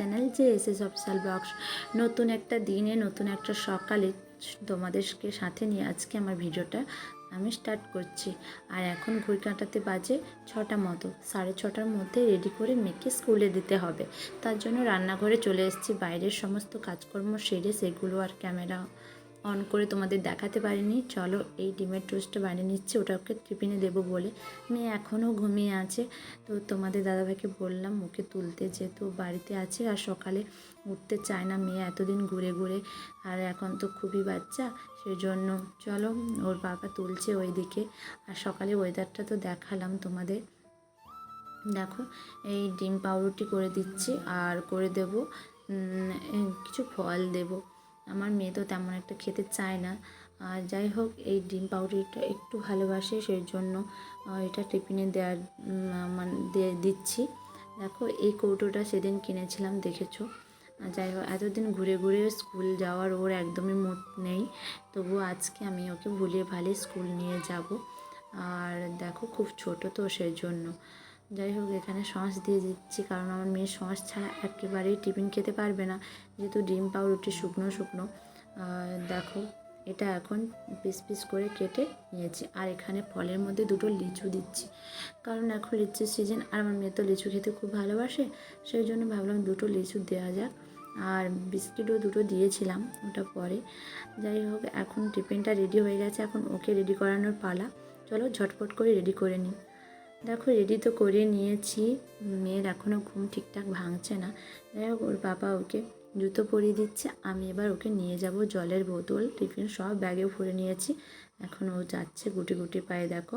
S S official blogs নতুন একটা দিনে, নতুন একটা সকালে তোমাদেরকে সাথে নিয়ে আজকে আমার ভিডিওটা আমি স্টার্ট করছি। আর এখন ঘড়ি কাঁটাতে বাজে ছটা মতো। সাড়ে ছটার মধ্যে রেডি করে মেয়েকে স্কুলে দিতে হবে। তার জন্য রান্নাঘরে চলে এসেছি। বাইরের সমস্ত কাজকর্ম সেরে সেগুলো আর ক্যামেরা অন করে তোমাদের দেখাতে পারিনি। চলো এই ডিমের টোস্টটা বানিয়ে নিচ্ছি। ওটা ওকে টিফিনে দেবো বলে। মেয়ে এখনও ঘুমিয়ে আছে। তো তোমাদের দাদাভাইকে বললাম, ওকে তুলতে যেহেতু বাড়িতে আছে আর সকালে উঠতে চায় না। মেয়ে এতদিন ঘুরে ঘুরে আর এখন তো খুবই বাচ্চা সেই জন্য চলো ওর বাবা তুলছে ওই দিকে আর সকালে ওয়েদারটা তো দেখালাম তোমাদের। দেখো, এই ডিম পাউরুটি করে দিচ্ছি আর করে দেব কিছু ফল দেব। আমার মেয়ে তো তেমন একটা খেতে চায় না। আর যাই হোক, এই ডিম পাউরুটিটা একটু ভালোবাসে সেই জন্য এটা টিফিনে দেওয়ার মানে দিয়ে দিচ্ছি। দেখো, এই কৌটোটা সেদিন কিনেছিলাম, দেখেছ? যাই হোক, এতদিন ঘুরে ঘুরে স্কুল যাওয়ার ওর একদমই মুড নেই। তবু আজকে আমি ওকে ভুলিয়ে ভালিয়ে স্কুল নিয়ে যাব। আর দেখো, খুব ছোট তো সেই জন্য যাই হোক এখানে সস দিয়ে দিচ্ছি, কারণ আমার মেয়ে সস ছাড়া একেবারেই টিফিন খেতে পারবে না। যেহেতু ডিম, পাউরুটি শুকনো শুকনো। দেখো, এটা এখন পিস পিস করে কেটে নিয়েছি। আর এখানে ফলের মধ্যে দুটো লিচু দিচ্ছি। কারণ এখন লিচুর সিজন আর আমার মেয়ে তো লিচু খেতে খুব ভালোবাসে, সেই জন্য ভাবলাম দুটো লিচু দেওয়া যাক। আর বিস্কিটও দুটো দিয়েছিলাম ওটা পরে। যাই হোক এখন টিফিনটা রেডি হয়ে গেছে, এখন ওকে রেডি করানোর পালা। চলো, ঝটপট করে রেডি করে নিই। দেখো রেডি তো করে নিয়েছি। মেয়ের এখনও ঘুম ঠিকঠাক ভাঙছে না। যাই হোক, ওর বাবা ওকে জুতো পরিয়ে দিচ্ছে। আমি এবার ওকে নিয়ে যাব জলের বোতল, টিফিন সব ব্যাগে ভরে নিয়েছি। এখন ও যাচ্ছে গুটি গুটি পায়ে, দেখো।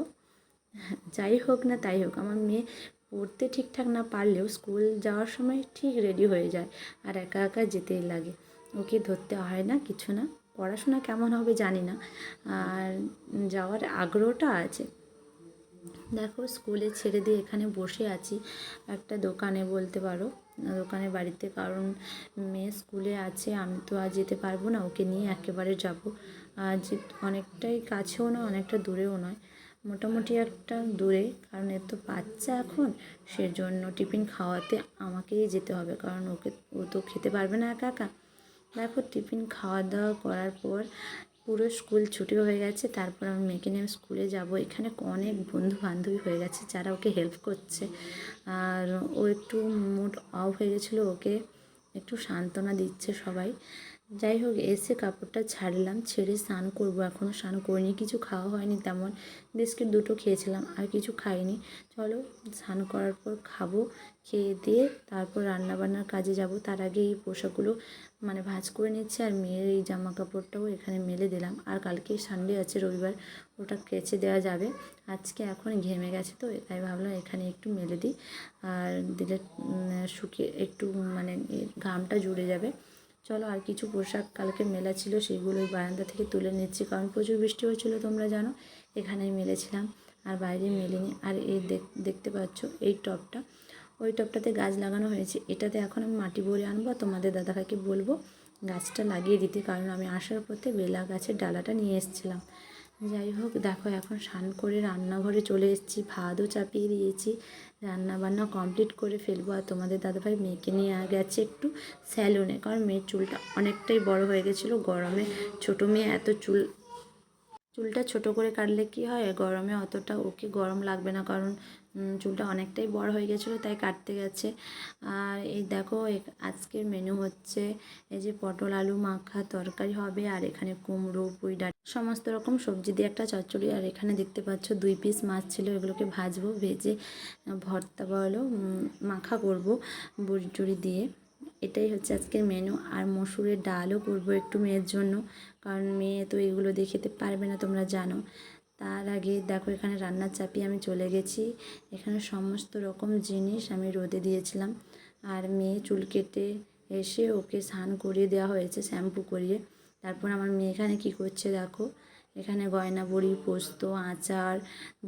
যাই হোক না তাই হোক, আমার মেয়ে পড়তে ঠিকঠাক না পারলেও স্কুল যাওয়ার সময় ঠিক রেডি হয়ে যায় আর একা একা যেতেই লাগে। ওকে ধরতে হয় না, কিছু না। পড়াশোনা কেমন হবে জানি না। আর যাওয়ার আগ্রহটা আছে। দেখো স্কুলে ছেড়ে দিয়ে এখানে বসে আছি একটা দোকানে বলতে পারো। দোকানে বাড়িতে কারণ মেয়ে স্কুলে আছে, আমি তো আর যেতে পারব না, ওকে নিয়ে একেবারে যাব। যে অনেকটাই কাছেও নয়, অনেকটা দূরেও নয়, মোটামুটি একটা দূরে, কারণ এর তো বাচ্চা এখন, সেজন্য টিফিন খাওয়াতে আমাকেই যেতে হবে, কারণ ওকে, ও তো খেতে পারবে না একা একা। দেখো টিফিন খাওয়া দাওয়া করার পর পুরো স্কুল ছুটি হয়ে গেছে, তারপর আমি মেয়েকে নিয়ে স্কুলে যাব। এখানে অনেক বন্ধু বান্ধবী হয়ে গেছে যারা ওকে হেল্প করছে। আর ও একটু মুড অফ হয়ে গেছিল, ওকে একটু সান্ত্বনা দিচ্ছে সবাই। যাই হোক এসে কাপড়টা ছাড়লাম, ছেড়ে স্নান করব এখনও স্নান করিনি কিছু খাওয়া হয়নি তেমন। বিস্কিট দুটো খেয়েছিলাম, আর কিছু খাইনি। চলো, স্নান করার পর খাব, খেয়ে দিয়ে তারপর রান্নাবান্নার কাজে যাব। তার আগে এই পোশাকগুলো মানে ভাঁজ করে নিচ্ছি, আর মেয়ের এই জামা কাপড়টাও এখানে মেলে দিলাম। আর কালকে সানডে আছে, রবিবার ওটা কেচে দেওয়া যাবে। আজকে এখন ঘেমে গেছে তো, তাই ভাবলাম এখানে একটু মেলে দিই। আর দিলে শুকিয়ে একটু মানে ঘামটা জুড়ে যাবে। চলো আর কিছু পোশাক কালকে মেলা ছিল, সেগুলো ওই বারান্দা থেকে তুলে নিচ্ছি, কারণ প্রচুর বৃষ্টি হয়েছিল তোমরা জানো, এখানেই মেলেছিলাম, আর বাইরে মেলিনি। আর এই দেখ- দেখতে পাচ্ছ এই টপটা, ওই টপটাতে গাছ লাগানো হয়েছে, এটাতে এখন আমি মাটি ভরে আনব তোমাদের দাদাকে বলব গাছটা লাগিয়ে দিতে, কারণ আমি আসার পথে বেলা গাছের ডালাটা নিয়ে এসেছিলাম। যাই হোক, দেখো এখন স্নান করে রান্নাঘরে চলে এসেছি। ভাতও চাপিয়ে দিয়েছি। রান্না বান্না কমপ্লিট করে ফেলব। আর তোমাদের দাদাভাই মেয়েকে নিয়ে গেছে একটু স্যালুনে কারণ মেয়ের চুলটা অনেকটাই বড় হয়ে গেছিল। গরমে ছোটো মেয়ে এত চুল চুলটা ছোট করে কাটলে কি হয়? গরমে অতটা ওকে গরম লাগবে না কারণ চুলটা অনেকটাই বড় হয়ে গেছিল, তাই কাটতে গেছে। আর এই দেখো আজকের মেনু হচ্ছে এই যে পটল, আলু, মাখা, তরকারি হবে, আর এখানে কুমড়ো, পুঁই ডাঁটা সমস্ত রকম সবজি দিয়ে একটা চচ্চড়ি। আর এখানে দেখতে পাচ্ছ দুই পিস মাছ ছিল, এগুলোকে ভাজবো, ভেজে ভর্তা বলো মাখা করব বড়ি দিয়ে। এটাই হচ্ছে আজকের মেনু আর মসুরের ডালও করব একটু মেয়ের জন্য। কারণ মেয়ে তো এগুলো দিয়ে খেতে পারবে না, তোমরা জানো। তার আগে দেখো এখানে রান্নার চাপিয়ে আমি চলে গেছি। এখানে সমস্ত রকম জিনিস আমি রোদে দিয়েছিলাম। আর মেয়ে চুল কেটে এসে ওকে স্নান করিয়ে দেওয়া হয়েছে, শ্যাম্পু করিয়ে। তারপর আমার মেয়ে এখানে কী করছে দেখো? এখানে গয়না বড়ি, পোস্ত, আচার,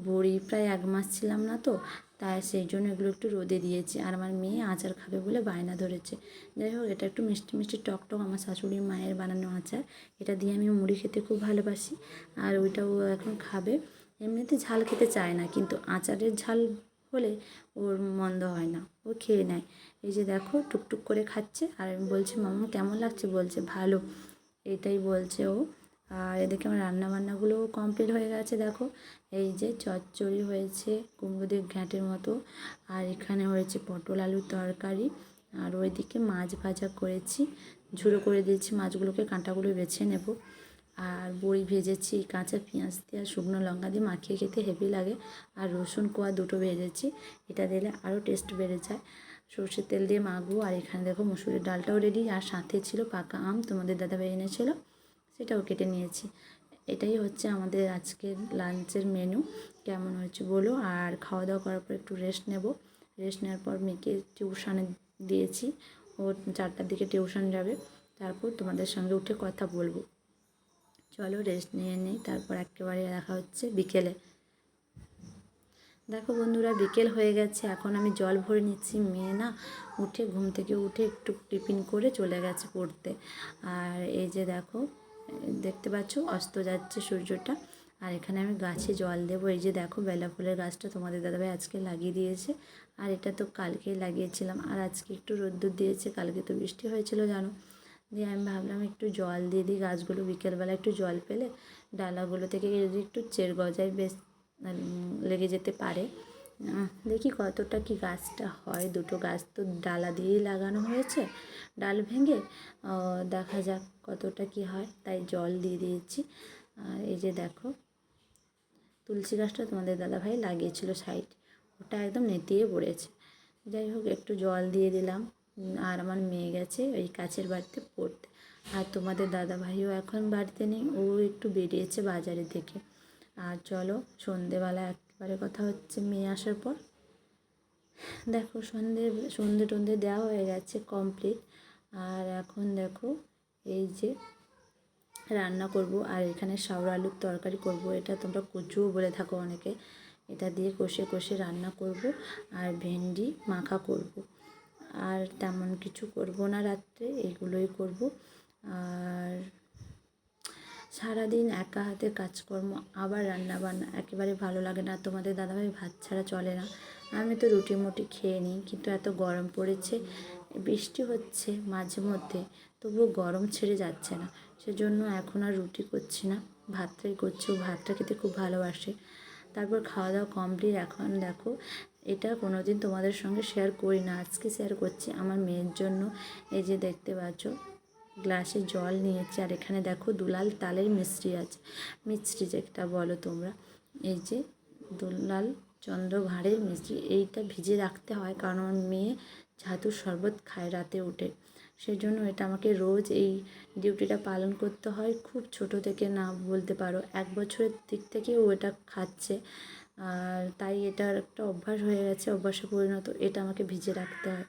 বড়ি, প্রায় এক মাস ছিলাম না তো। তাই সেই জন্য এগুলো একটু রোদে দিয়েছি। আর আমার মেয়ে আচার খাবে বলে বায়না ধরেছে। যাই হোক, এটা একটু মিষ্টি মিষ্টি টক টক আমার শাশুড়ি মায়ের বানানো আচার। এটা দিয়ে আমি মুড়ি খেতে খুব ভালোবাসি। আর ওইটাও এখন খাবে। এমনিতে ঝাল খেতে চায় না, কিন্তু আচারের ঝাল হলে ওর মন্দ হয় না। ও খেয়ে নেয়। এই যে দেখো, টুকটুক করে খাচ্ছে। আর আমি বলছি মামা কেমন লাগছে? বলছে, ভালো। এটাই বলছে ও। আর এদিকে আমার রান্না বান্নাগুলোও কমপ্লিট হয়ে গেছে, দেখো। এই যে চচ্চড়ি হয়েছে কুমড়োদের ঘ্যাঁটের মতো, আর এখানে হয়েছে পটল আলুর তরকারি, আর ওইদিকে মাছ ভাজা করেছি। ঝুড়ো করে দিয়েছি মাছগুলোকে, কাঁটাগুলো বেছে নেব। আর বড়ি ভেজেছি, কাঁচা পেঁয়াজ দিয়ে আর শুকনো লঙ্কা দিয়ে মাখিয়ে খেতে হেভি লাগে। আর রসুন কোয়া দুটো ভেজেছি, এটা দিলে আরও টেস্ট বেড়ে যায়। সর্ষের তেল দিয়ে মাখবো, আর এখানে দেখো মুসুরির ডালটাও রেডি আর সাথে ছিল পাকা আম, তোমাদের দাদা দাদাভাই এনেছিল। সেটাও কেটে নিয়েছি। এটাই হচ্ছে আমাদের আজকের লাঞ্চের মেনু কেমন হয়েছে বলো? আর খাওয়া দাওয়া করার পর একটু রেস্ট নেব। রেস্ট নেওয়ার পর মেয়েকে টিউশানে দিয়েছি। ও চারটার দিকে টিউশন যাবে। তারপর তোমাদের সঙ্গে উঠে কথা বলব। চলো রেস্ট নিয়ে নিই। তারপর একেবারে দেখা হচ্ছে বিকেলে। দেখো বন্ধুরা, বিকেল হয়ে গেছে। এখন আমি জল ভরে নিচ্ছি। মেয়ে না উঠে ঘুম থেকে উঠে একটু টিফিন করে চলে গেছে পড়তে। আর এই যে দেখো দেখতে পাচ্ছ, অস্ত যাচ্ছে সূর্যটা। আর এখানে আমি গাছে জল দেবো। এই যে দেখো, বেলা ফুলের গাছটা তোমাদের দাদাভাই আজকে লাগিয়ে দিয়েছে। আর এটা তো কালকেই লাগিয়েছিলাম। আর আজকে একটু রোদ্দুর দিয়েছে। কালকে তো বৃষ্টি হয়েছিল, জানো? দিয়ে আমি ভাবলাম একটু জল দিয়ে দিই গাছগুলো। বিকেলবেলা একটু জল পেলে ডালাগুলো থেকে যদি একটু চের গজায় বেশ লেগে যেতে পারে। দেখি কতটা কি গাছটা হয়। দুটো গাছ তো ডালা দিয়েই লাগানো হয়েছে। ডাল ভেঙে দেখা যাক কতটা কি হয়। তাই জল দিয়ে দিয়েছি। আর এই যে দেখো, তুলসী গাছটা তোমাদের দাদাভাই লাগিয়েছিল সাইড। ওটা একদম নেতিয়ে পড়েছে। যাই হোক, একটু জল দিয়ে দিলাম। আর আমার মেয়ে গেছে ওই কাছের বাড়িতে পড়তে। আর তোমাদের দাদাভাইও এখন বাড়িতে নেই, ও একটু বেরিয়েছে বাজারের দিকে। আর চলো, সন্ধেবেলা একবারে কথা হচ্ছে মেয়ে আসার পর। দেখো, সন্ধে সন্ধে টন্ধে দেওয়া হয়ে গেছে কমপ্লিট আর এখন দেখো এই যে রান্না করব আর এখানে শাওড়া আলুর তরকারি করব। এটা তোমরা কচুও বলে থাকো অনেকে। এটা দিয়ে কষে কষে রান্না করব আর ভেন্ডি মাখা করব। আর তেমন কিছু করব না রাত্রে, এগুলোই করব। আর সারাদিন একা হাতে কাজকর্ম, আবার রান্না বান্না, একেবারে ভালো লাগে না। তোমাদের দাদাভাই ভাত ছাড়া চলে না। আমি তো রুটি মুটি খেয়ে নিই, কিন্তু এত গরম পড়েছে। বৃষ্টি হচ্ছে মাঝে মধ্যে, তবুও গরম ছেড়ে যাচ্ছে না। সেজন্য এখন আর রুটি করছি না ভাতটাই করছি। ও ভাতটা খেতে খুব ভালোবাসে। তারপর খাওয়া দাওয়া কমপ্লিট এখন দেখো, এটা কোনো দিন তোমাদের সঙ্গে শেয়ার করি না। আজকে শেয়ার করছি আমার মেয়ের জন্য। এই যে দেখতে পাচ্ছ, গ্লাসে জল নিয়েছি। আর এখানে দেখো দুলাল তালের মিষ্টি আছে। মিষ্টি যেটা বলো তোমরা। এই যে দুলাল চন্দ্র ঘাড়ের মিষ্টি এইটা ভিজে রাখতে হয় কারণ আমার মেয়ে ছাতুর শরবত খায় রাতে উঠে। সেজন্য এটা আমাকে রোজ এই ডিউটিটা পালন করতে হয়। খুব ছোট থেকে না বলতে পারো, এক বছরের দিক থেকে ও এটা খাচ্ছে। আর তাই এটার একটা অভ্যাস হয়ে গেছে, অভ্যাসে পরিণত। এটা আমাকে ভিজে রাখতে হয়।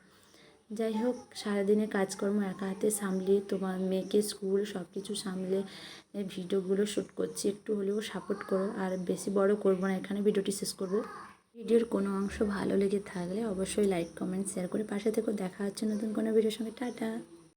যাই হোক সারাদিনে কাজকর্ম একা হাতে সামলে, তোমার মেয়েকে স্কুল সব কিছু সামলে ভিডিওগুলো শ্যুট করছি, একটু হলেও সাপোর্ট করো, আর বেশি বড় করব না, এখানে ভিডিওটি শেষ করব। ভিডিওর কোনো অংশ ভালো লেগে থাকলে অবশ্যই লাইক কমেন্ট শেয়ার করে পাশে থেকে দেখা হচ্ছে নতুন কোনো ভিডিওর সঙ্গে। টাটা!